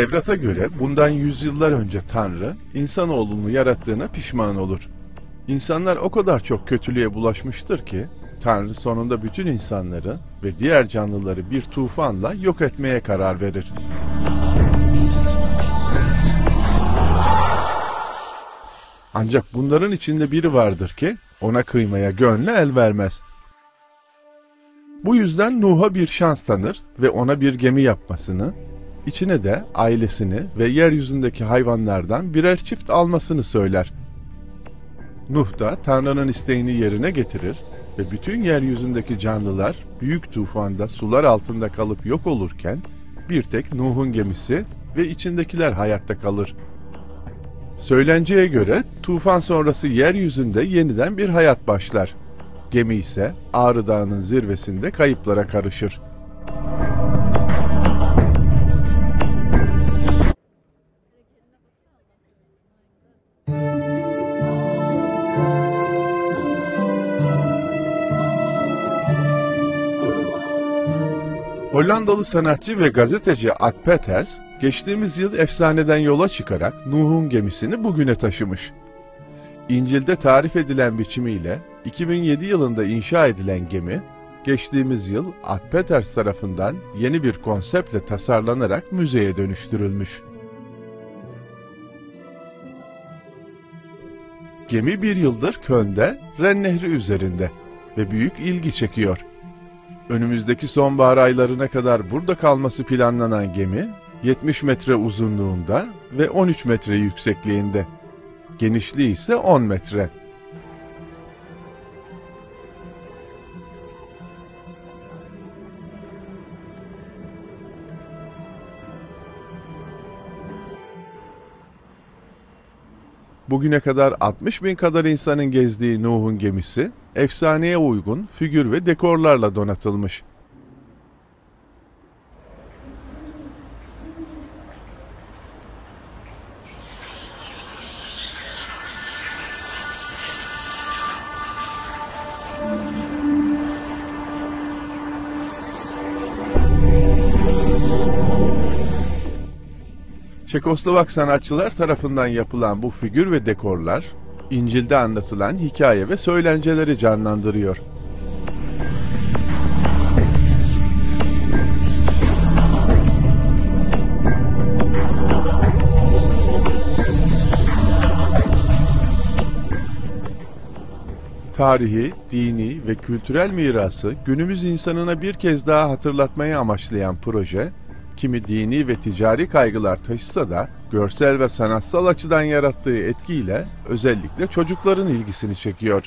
Tevrat'a göre bundan yüzyıllar önce Tanrı insanoğlunu yarattığına pişman olur. İnsanlar o kadar çok kötülüğe bulaşmıştır ki Tanrı sonunda bütün insanları ve diğer canlıları bir tufanla yok etmeye karar verir. Ancak bunların içinde biri vardır ki ona kıymaya gönlü el vermez. Bu yüzden Nuh'a bir şans tanır ve ona bir gemi yapmasını, içine de ailesini ve yeryüzündeki hayvanlardan birer çift almasını söyler. Nuh da Tanrı'nın isteğini yerine getirir ve bütün yeryüzündeki canlılar büyük tufanda sular altında kalıp yok olurken bir tek Nuh'un gemisi ve içindekiler hayatta kalır. Söylenceye göre tufan sonrası yeryüzünde yeniden bir hayat başlar. Gemi ise Ağrı Dağı'nın zirvesinde kayıplara karışır. Hollandalı sanatçı ve gazeteci Ad Peters, geçtiğimiz yıl efsaneden yola çıkarak Nuh'un gemisini bugüne taşımış. İncil'de tarif edilen biçimiyle 2007 yılında inşa edilen gemi, geçtiğimiz yıl Ad Peters tarafından yeni bir konseptle tasarlanarak müzeye dönüştürülmüş. Gemi bir yıldır Köln'de Ren Nehri üzerinde ve büyük ilgi çekiyor. Önümüzdeki sonbahar aylarına kadar burada kalması planlanan gemi 70 metre uzunluğunda ve 13 metre yüksekliğinde. Genişliği ise 10 metre. Bugüne kadar 60 bin kadar insanın gezdiği Nuh'un gemisi, efsaneye uygun figür ve dekorlarla donatılmış. Çekoslovak sanatçılar tarafından yapılan bu figür ve dekorlar, İncil'de anlatılan hikaye ve söylenceleri canlandırıyor. Tarihi, dini ve kültürel mirası günümüz insanına bir kez daha hatırlatmayı amaçlayan proje, kimi dini ve ticari kaygılar taşısa da görsel ve sanatsal açıdan yarattığı etkiyle özellikle çocukların ilgisini çekiyor.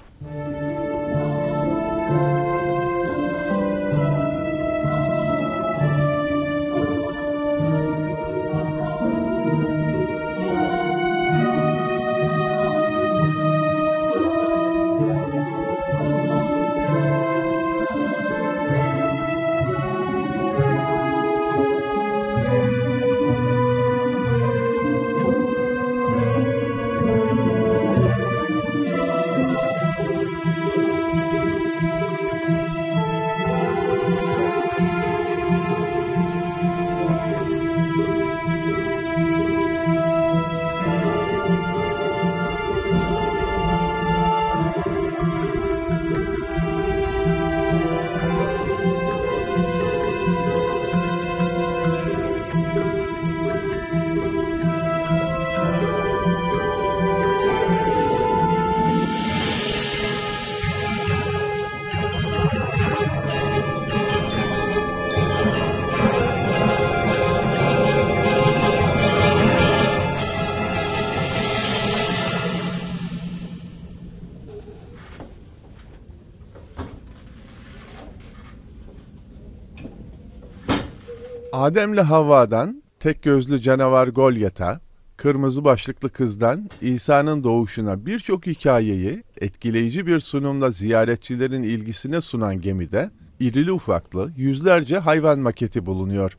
Adem'le Havva'dan tek gözlü canavar Golyat'a, kırmızı başlıklı kızdan İsa'nın doğuşuna birçok hikayeyi etkileyici bir sunumla ziyaretçilerin ilgisine sunan gemide irili ufaklı yüzlerce hayvan maketi bulunuyor.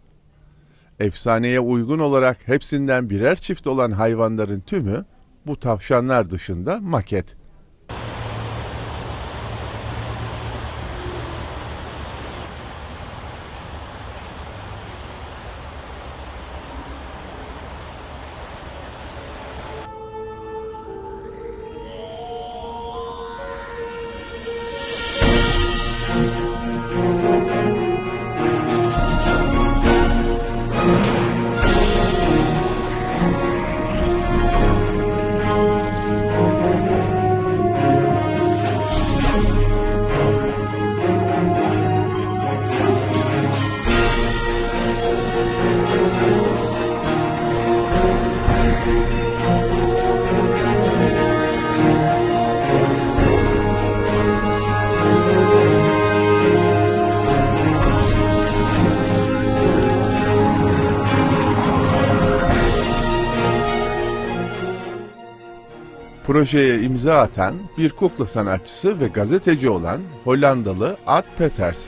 Efsaneye uygun olarak hepsinden birer çift olan hayvanların tümü bu tavşanlar dışında maket. Projeye imza atan bir kukla sanatçısı ve gazeteci olan Hollandalı Ad Peters.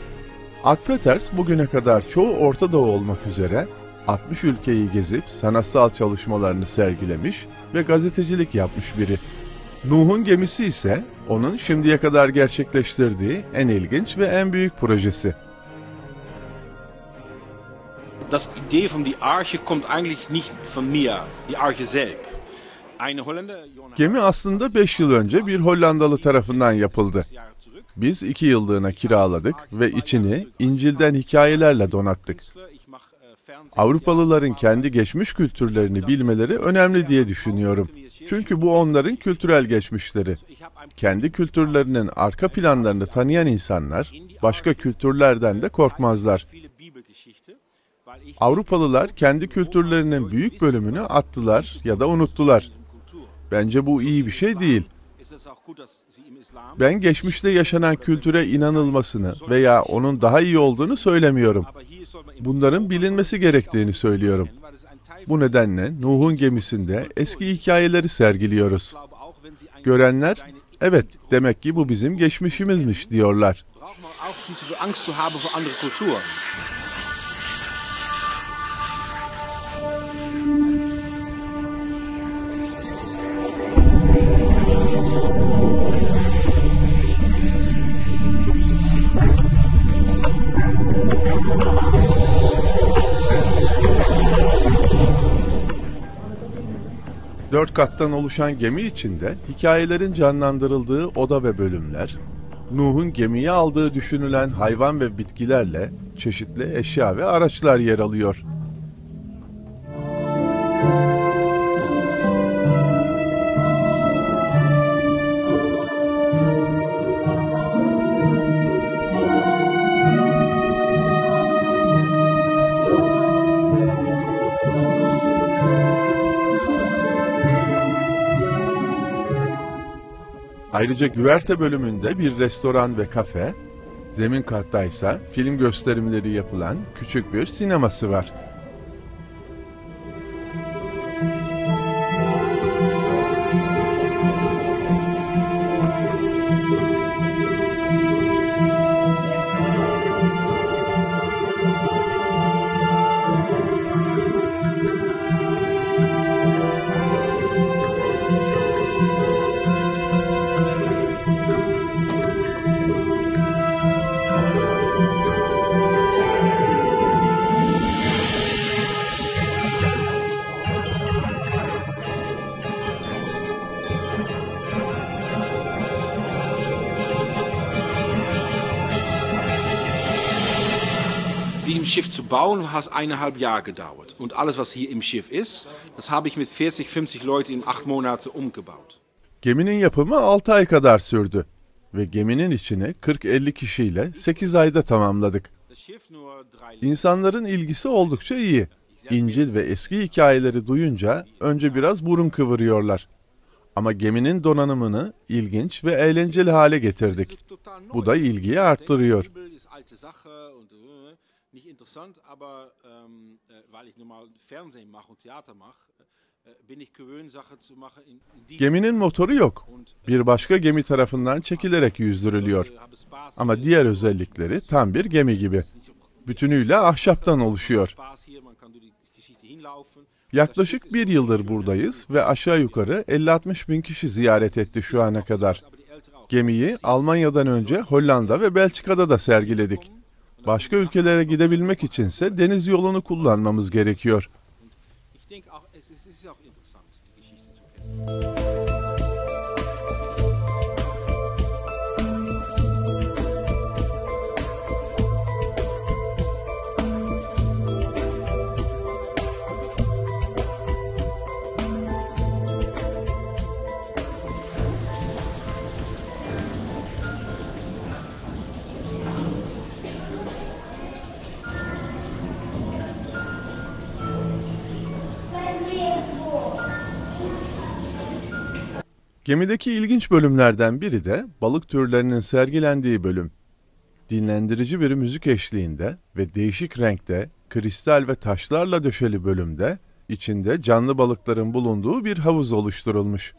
Ad Peters bugüne kadar çoğu Orta Doğu olmak üzere 60 ülkeyi gezip sanatsal çalışmalarını sergilemiş ve gazetecilik yapmış biri. Nuh'un gemisi ise onun şimdiye kadar gerçekleştirdiği en ilginç ve en büyük projesi. Das Idee von die Arche kommt eigentlich nicht von mir, die Arche selbst. Gemi aslında 5 yıl önce bir Hollandalı tarafından yapıldı. Biz iki yıllığına kiraladık ve içini İncil'den hikayelerle donattık. Avrupalıların kendi geçmiş kültürlerini bilmeleri önemli diye düşünüyorum. Çünkü bu onların kültürel geçmişleri. Kendi kültürlerinin arka planlarını tanıyan insanlar başka kültürlerden de korkmazlar. Avrupalılar kendi kültürlerinin büyük bölümünü attılar ya da unuttular. Bence bu iyi bir şey değil. Ben geçmişte yaşanan kültüre inanılmasını veya onun daha iyi olduğunu söylemiyorum. Bunların bilinmesi gerektiğini söylüyorum. Bu nedenle Nuh'un gemisinde eski hikayeleri sergiliyoruz. Görenler, evet demek ki bu bizim geçmişimizmiş diyorlar. Kattan oluşan gemi içinde hikayelerin canlandırıldığı oda ve bölümler, Nuh'un gemiye aldığı düşünülen hayvan ve bitkilerle çeşitli eşya ve araçlar yer alıyor. Ayrıca güverte bölümünde bir restoran ve kafe, zemin katta ise film gösterimleri yapılan küçük bir sineması var. Schiff zu bauen, hat eineinhalb Jahre gedauert. Und alles, was hier im Schiff ist, das habe ich mit 40, 50 Leuten in acht Monate umgebaut. Geminin yapımı 6 ay kadar sürdü ve geminin içini 40-50 kişiyle 8 ayda tamamladık. İnsanların ilgisi oldukça iyi. İncil ve eski hikayeleri duyunca önce biraz burun kıvırıyorlar. Ama geminin donanımını ilginç ve eğlenceli hale getirdik. Bu da ilgiyi arttırıyor. Äh, nicht interessant, aber ähm, äh, weil ich normal Fernsehen mache und Theater mache, äh, bin ich gewöhnt, Sachen zu machen in, in Geminin motoru yok. und Bir başka gemi tarafından çekilerek yüzdürülüyor. äh. Ama diğer özellikleri tam bir gemi gibi. Bütünüyle ahşaptan oluşuyor. Yaklaşık bir yıldır buradayız ve aşağı yukarı 50-60 bin kişi ziyaret etti şu ana kadar. Gemiyi Almanya'dan önce Hollanda ve Belçika'da da sergiledik. Başka ülkelere gidebilmek içinse deniz yolunu kullanmamız gerekiyor. Ich Gemideki ilginç bölümlerden biri de balık türlerinin sergilendiği bölüm. Dinlendirici bir müzik eşliğinde ve değişik renkte kristal ve taşlarla döşeli bölümde içinde canlı balıkların bulunduğu bir havuz oluşturulmuş.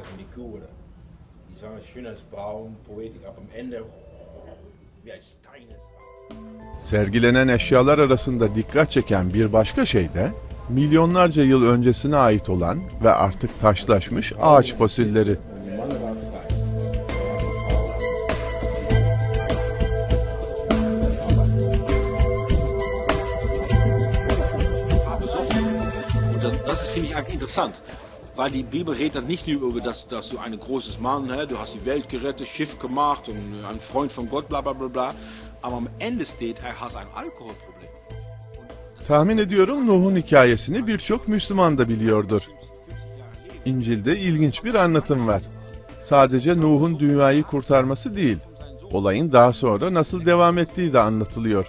Figuren. Die sagen, schön als Baum, Poetik, aber am Ende wie ein Stein. Sergilenen eşyalar arasında dikkat çeken bir başka şey de milyonlarca yıl öncesine ait olan ve artık taşlaşmış ağaç fosilleri. Die das finde ich eigentlich interessant. Weil die Bibel redet nicht nur über, dass, dass du ein großes Mann, hä, du hast die Welt gerettet, Schiff gemacht und ein Freund von Gott, bla bla bla bla. Aber am Ende steht, er hat ein Alkoholproblem. Tahmin ediyorum Nuh'un hikayesini birçok Müslüman da biliyordur. İncil'de ilginç bir anlatım var. Sadece Nuh'un dünyayı kurtarması değil, olayın daha sonra nasıl devam ettiği de anlatılıyor.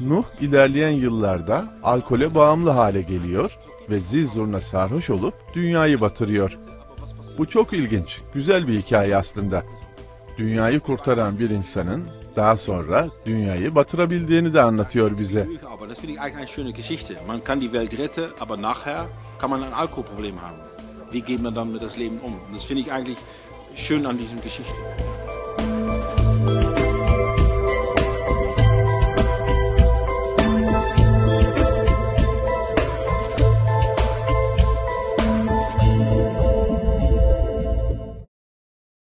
Nuh ilerleyen yıllarda alkole bağımlı hale geliyor ve zil zurna sarhoş olup dünyayı batırıyor. Bu çok ilginç, güzel bir hikaye aslında. Dünyayı kurtaran bir insanın daha sonra dünyayı batırabildiğini de anlatıyor bize. Wie geht man dann mit das Leben um? Das finde ich eigentlich schön an diesem Geschichte.